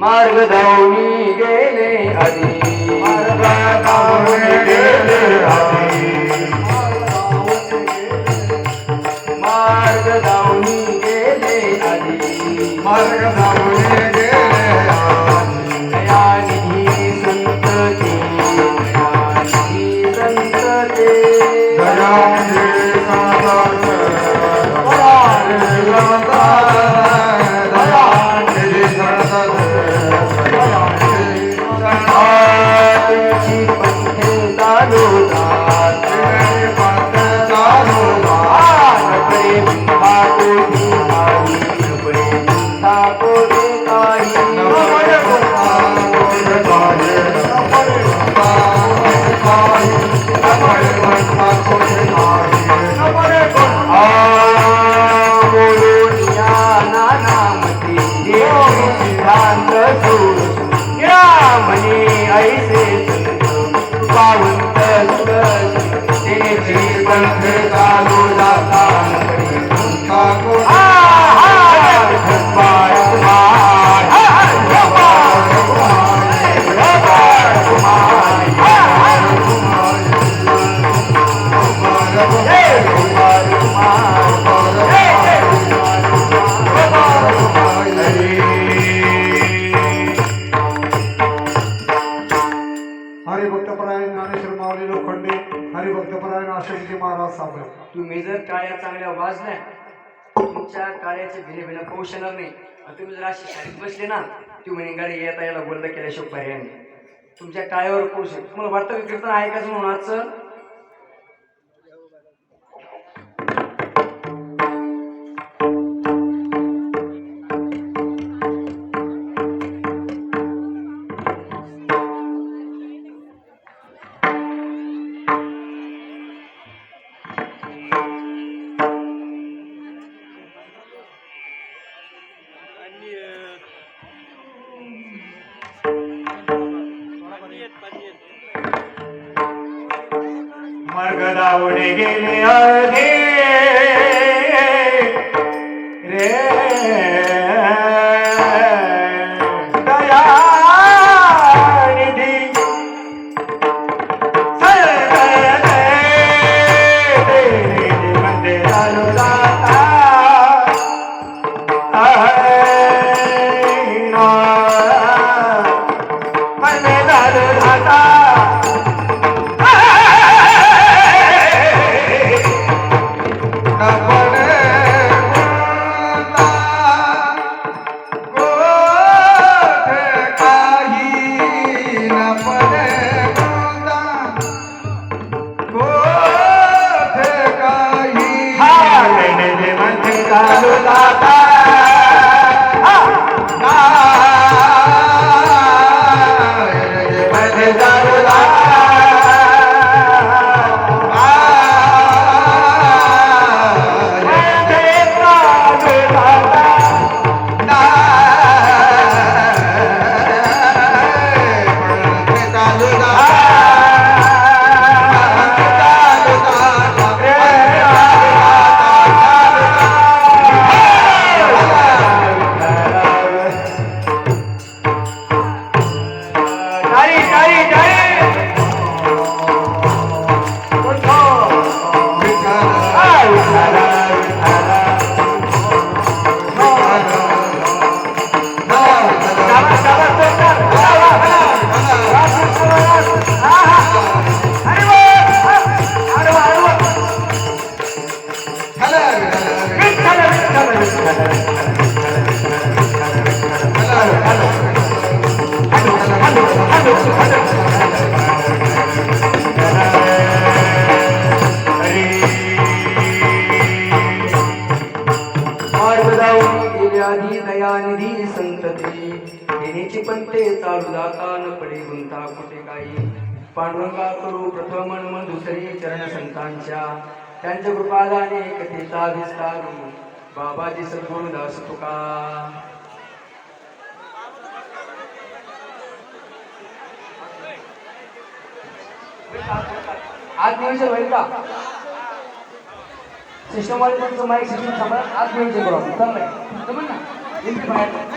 मार्ग धावणी गेले आधी. मार्ग धावणे ভালো না सापडेल तुम्ही जर टाळ्या चांगल्या वाजल्या. तुमच्या टाळ्याचे भिले भिले पोषणार नाही. तुम्ही जर अशी शाळेत बसले ना ती म्हणे गाडी येता याला बंद केल्याशिवाय पर्याय नाही. तुमच्या टाळ्यावर खुश आहे तुम्हाला वाटतं का कीर्तन ऐकायचं म्हणून आजचं? दावणे गेले आधी Hare Rama Hare Rama नेते पण ते चालू दाता न पडे गुंता कुठे काही. पांडुरंगा करू प्रथम मन दुसरी चरण संतांच्या. त्यांच्या कृपादाने कथेचा विस्तार. बाबाजी सद्गुरु दास तुका. आज होईल का? सिस्टमवाले त्यांचं माईक सिस्टम सांभाळ आज करू ना?